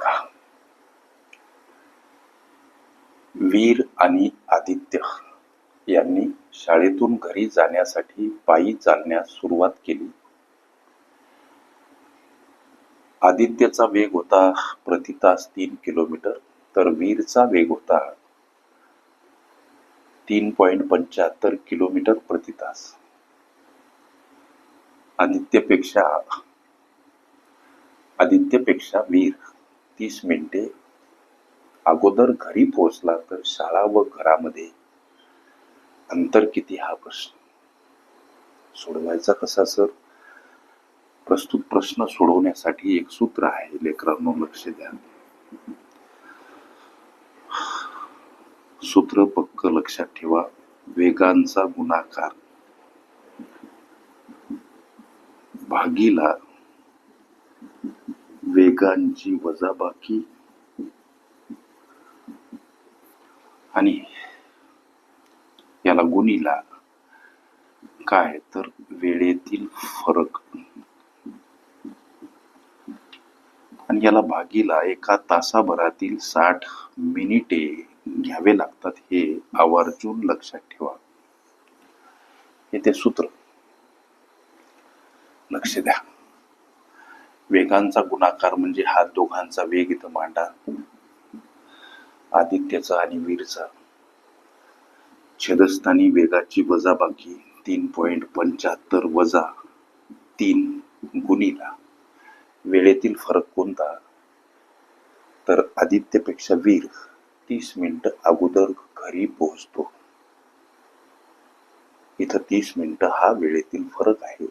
बघा. वीर आणि आदित्य यांनी शाळेतून घरी जाण्यासाठी पायी चालण्यास सुरुवात केली. आदित्यचा वेग होता प्रति तास तीन किलोमीटर तर वीरचा वेग होता तीन पॉइंट पंच्याहत्तर किलोमीटर प्रति तास. आदित्यपेक्षा आदित्यपेक्षा वीर तीस मिनिटे अगोदर घरी पोहोचला तर शाळा व घरामध्ये अंतर किती हा प्रश्न? सोडवायचा कसा सर? प्रस्तुत प्रश्न सोडवण्यासाठी एक सूत्र आहे लेकरांनो लक्ष द्या. सूत्र पक्क लक्षात ठेवा. वेगांचा गुणाकार. भागीला वेगांची वजाबाकी आणि याला गुणीला काय तर वेळेतील फरक आणि याला भागीला एका तासाभरातील साठ मिनिटे घ्यावे लागतात हे आवर्जून लक्षात ठेवा हे ते सूत्र लक्ष द्या वेगांचा गुणाकार म्हणजे हा दोघांचा वेग इथं मांडा. आदित्यचा आणि वीरचा. छेदस्थानी वेगाची वजाबाकी तीन पॉइंट पंच्याहत्तर वजा तीन गुणीला. वेळेतील फरक कोणता? तर आदित्यपेक्षा वीर तीस मिनिट अगोदर घरी पोहोचतो. इथं तीस मिनिट हा वेळेतील फरक आहे.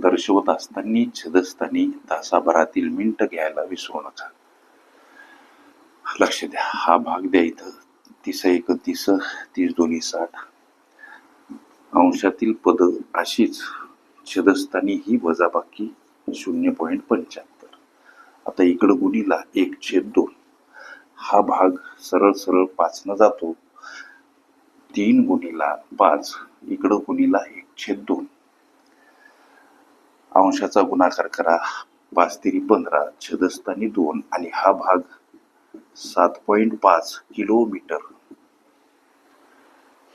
दर्शवत असताना छदस्तानी तासाभरातील मिंट घ्यायला विसरू नका. लक्ष द्या हा भाग द्या इथं. तीस एक तीस तीस दोन्ही साठ. अंशातील पद अशीच. छदस्थानी ही वजाबाकी शून्य पॉईंट पंच्याहत्तर. आता इकडं गुणीला एक छेद दोन. हा भाग सरळ सरळ पाचनं जातो. तीन गुणीला पाच इकडं गुणीला एक छेद दोन. अंशाचा गुणाकार करा. पाच तिरी पंधरा छदस्तानी दोन आणि हा भाग सात पॉईंट पाच किलोमीटर.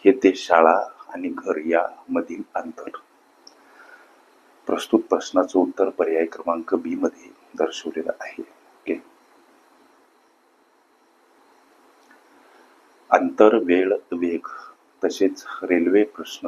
हे ते शाळा आणि घर या मधील अंतर. प्रस्तुत प्रश्नाचं उत्तर पर्याय क्रमांक बी मध्ये दर्शवलेलं आहे. ओके अंतर वेळ वेग तसेच रेल्वे प्रश्न.